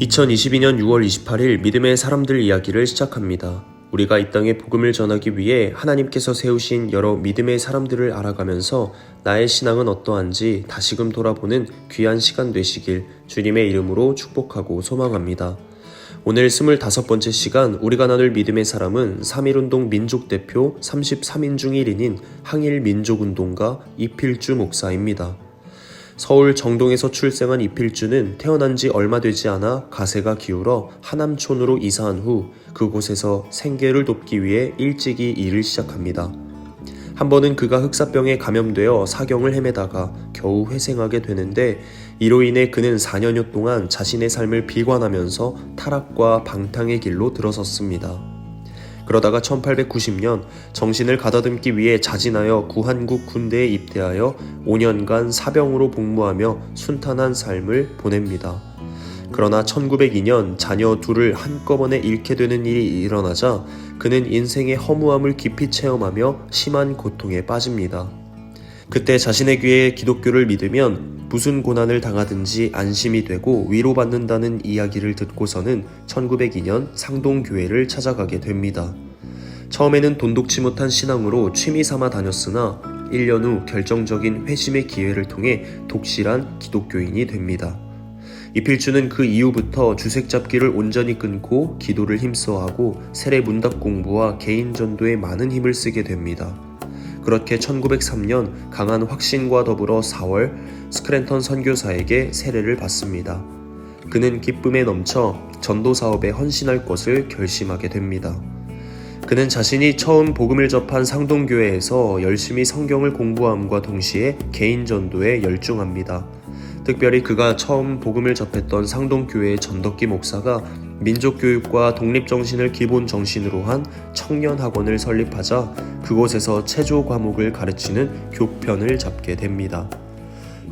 2022년 6월 28일 믿음의 사람들 이야기를 시작합니다. 우리가 이 땅에 복음을 전하기 위해 하나님께서 세우신 여러 믿음의 사람들을 알아가면서 나의 신앙은 어떠한지 다시금 돌아보는 귀한 시간 되시길 주님의 이름으로 축복하고 소망합니다. 오늘 25번째 시간 우리가 나눌 믿음의 사람은 3.1운동 민족대표 33인 중 1인인 항일민족운동가 이필주 목사입니다. 서울 정동에서 출생한 이필주는 태어난 지 얼마 되지 않아 가세가 기울어 하남촌으로 이사한 후 그곳에서 생계를 돕기 위해 일찍이 일을 시작합니다. 한 번은 그가 흑사병에 감염되어 사경을 헤매다가 겨우 회생하게 되는데 이로 인해 그는 4년여 동안 자신의 삶을 비관하면서 타락과 방탕의 길로 들어섰습니다. 그러다가 1890년 정신을 가다듬기 위해 자진하여 구한국 군대에 입대하여 5년간 사병으로 복무하며 순탄한 삶을 보냅니다. 그러나 1902년 자녀 둘을 한꺼번에 잃게 되는 일이 일어나자 그는 인생의 허무함을 깊이 체험하며 심한 고통에 빠집니다. 그때 자신의 귀에 기독교를 믿으면 무슨 고난을 당하든지 안심이 되고 위로받는다는 이야기를 듣고서는 1902년 상동교회를 찾아가게 됩니다. 처음에는 돈독치 못한 신앙으로 취미 삼아 다녔으나 1년 후 결정적인 회심의 기회를 통해 독실한 기독교인이 됩니다. 이필주는 그 이후부터 주색 잡기를 온전히 끊고 기도를 힘써하고 세례 문답 공부와 개인 전도에 많은 힘을 쓰게 됩니다. 그렇게 1903년 강한 확신과 더불어 4월 스크랜턴 선교사에게 세례를 받습니다. 그는 기쁨에 넘쳐 전도 사업에 헌신할 것을 결심하게 됩니다. 그는 자신이 처음 복음을 접한 상동교회에서 열심히 성경을 공부함과 동시에 개인 전도에 열중합니다. 특별히 그가 처음 복음을 접했던 상동교회의 전덕기 목사가 민족교육과 독립정신을 기본 정신으로 한 청년학원을 설립하자 그곳에서 체조 과목을 가르치는 교편을 잡게 됩니다.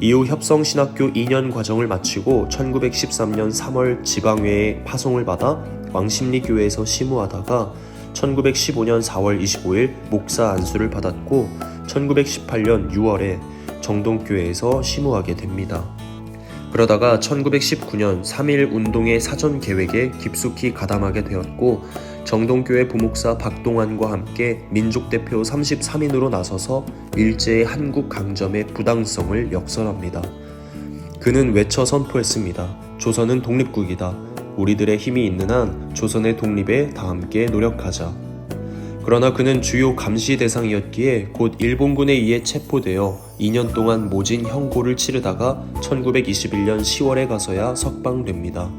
이후 협성신학교 2년 과정을 마치고 1913년 3월 지방회에 파송을 받아 왕십리교회에서 시무하다가 1915년 4월 25일 목사 안수를 받았고 1918년 6월에 정동교회에서 시무하게 됩니다. 그러다가 1919년 3.1 운동의 사전 계획에 깊숙이 가담하게 되었고 정동교회 부목사 박동환과 함께 민족대표 33인으로 나서서 일제의 한국 강점의 부당성을 역설합니다. 그는 외쳐 선포했습니다. 조선은 독립국이다. 우리들의 힘이 있는 한 조선의 독립에 다 함께 노력하자. 그러나 그는 주요 감시 대상이었기에 곧 일본군에 의해 체포되어 2년 동안 모진 형고를 치르다가 1921년 10월에 가서야 석방됩니다.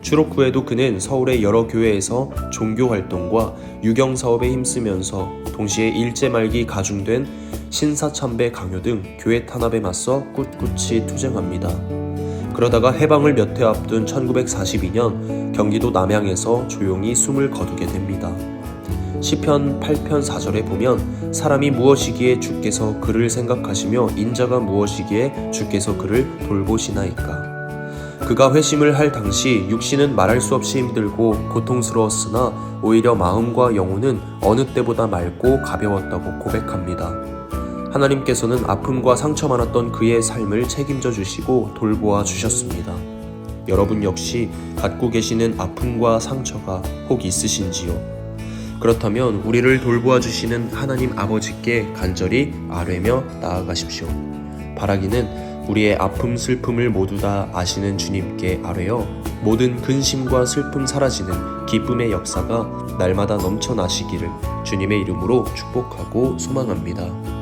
추록 후에도 그는 서울의 여러 교회에서 종교 활동과 유경 사업에 힘쓰면서 동시에 일제 말기 가중된 신사참배 강요 등 교회 탄압에 맞서 꿋꿋이 투쟁합니다. 그러다가 해방을 몇 해 앞둔 1942년 경기도 남양에서 조용히 숨을 거두게 됩니다. 시편 8편 4절에 보면 사람이 무엇이기에 주께서 그를 생각하시며 인자가 무엇이기에 주께서 그를 돌보시나이까. 그가 회심을 할 당시 육신은 말할 수 없이 힘들고 고통스러웠으나 오히려 마음과 영혼은 어느 때보다 맑고 가벼웠다고 고백합니다. 하나님께서는 아픔과 상처 많았던 그의 삶을 책임져 주시고 돌보아 주셨습니다. 여러분 역시 갖고 계시는 아픔과 상처가 혹 있으신지요? 그렇다면 우리를 돌보아 주시는 하나님 아버지께 간절히 아뢰며 나아가십시오. 바라기는 우리의 아픔 슬픔을 모두 다 아시는 주님께 아뢰어 모든 근심과 슬픔 사라지는 기쁨의 역사가 날마다 넘쳐나시기를 주님의 이름으로 축복하고 소망합니다.